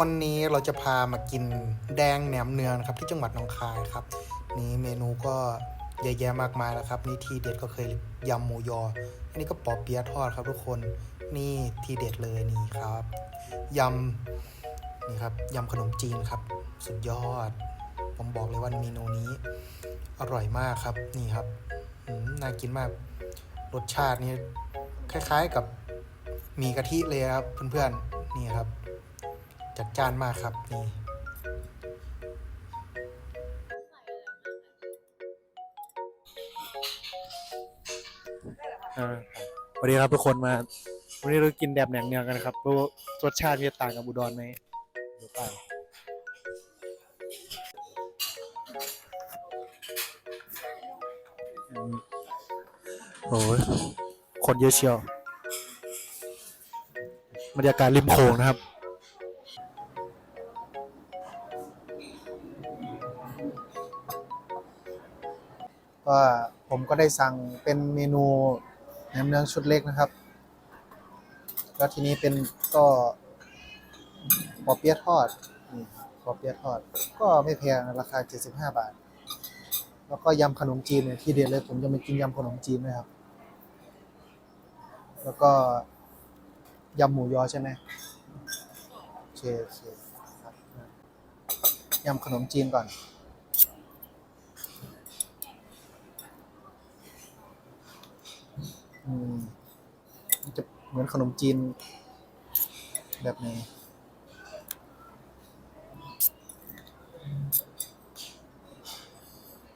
วันนี้เราจะพามากินแดงแหนมเนืองนะครับที่จังหวัดหนองคายครับ นี่เมนูก็เยอะแยะมากมายแล้วครับ นี่ทีเด็ดก็เคยยำหมูยอ อันนี้ก็ปอเปี๊ยะทอดครับทุกคนนี่ทีเด็ดเลยนี่ครับยำนี่ครับยำขนมจีนครับ สุดยอด ผมบอกเลยว่าเมนูนี้ อร่อยมากครับนี่ครับน่ากินมาก รสชาตินี่คล้าย ๆกับมีกะทิเลยครับเพื่อนๆนี่ครับ จัดจานมากครับนี่สวัสดีครับทุกคนมา วันนี้เรากินแดบแหนงเนืองกันนะครับดูรสชาติจะต่างกับอุดรไหมเดี๋ยวไปอืมโอ้ยคนเยอะเชียวบรรยากาศริมโขงนะครับ ก็ผมก็ได้สั่งเป็นเมนูแหนมเนืองชุดเล็กนะครับ แล้วทีนี้เป็นก็ปอเปี๊ยะทอดนี่ปอเปี๊ยะทอด ก็ไม่แพงราคา 75 บาท แล้วก็ยำขนมจีนเนี่ยที่เด็ดเลย ผมจะมากินยำขนมจีนด้วยครับ แล้วก็ยำหมูยอใช่ไหมโอเคโอเคยำขนมจีนก่อน อืมมันจะเหมือนขนมจีน แบบนี้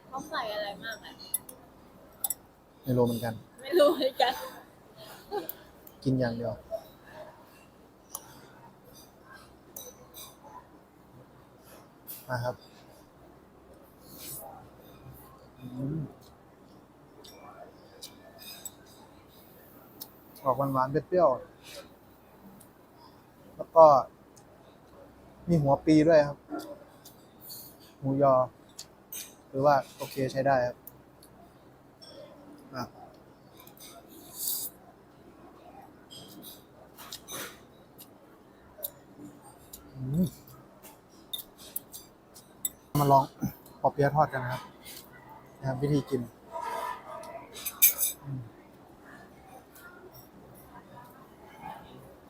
เขาใส่อะไรมากอะ ไม่รู้เหมือนกัน ไม่รู้เหมือนกันกินอย่างเดียว มาครับ อืม ออกหวานๆเปรี้ยวๆแล้วก็ มีหัวปีด้วยครับ หมูยอหรือว่าโอเคใช้ได้ครับมมาลองปอเปี๊ยะทอดกันนะครับนะครับวิธีกินอืมอืม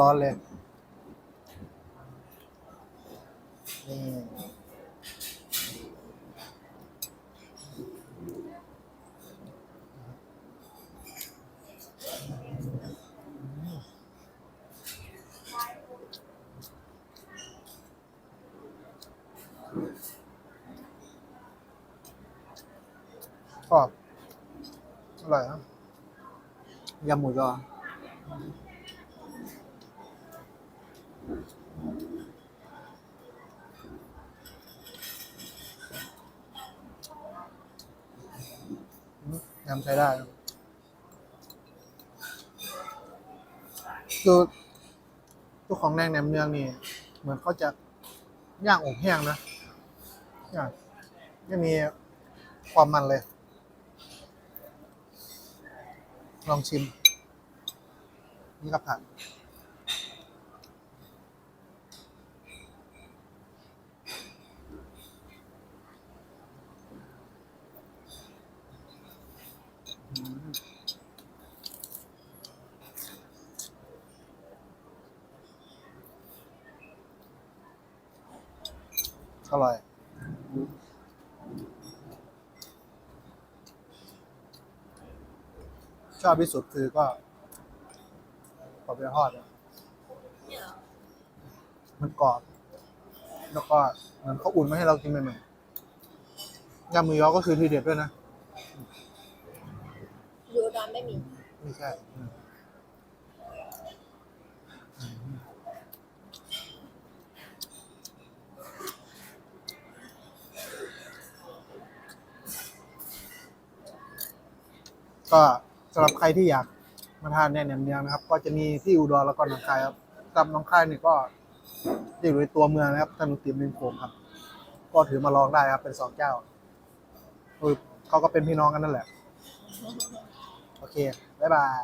ร้อนๆเลย นี่กรอบอร่อยครับยำหมูยอ ยำใช้ได้คือตัวของแดงแหนมเนืองนี่ เหมือนเขาจะย่างอบแห้งนะย่างไม่มีความมันเลย ลองชิม นี่ก็ผักอืมอร่อยชอบที่สุดคือก็ ปอเปี๊ยะทอดเนี่ยเนี่ยเหรอมันกรอบ แล้วก็เหมือนเขาอุ่นมาให้เรากินใหม่ๆยำหมูยอก็คือทีเด็ดด้วยนะ ยูดอนไม่มีไม่ใช่อืมก็สำหรับใครที่อยาก มาทานแหนมเนียงนะครับ ก็จะมีที่อุดรแล้วก็หนองคายครับสำหรับหนองคายเนี่ยก็อยู่ในตัวเมืองนะครับถนนติมริมโขงครับ ก็ถือมาลองได้ครับ เป็นสองเจ้าคือเขาก็เป็นพี่น้องกันนั่นแหละ โอเค บ๊ายบาย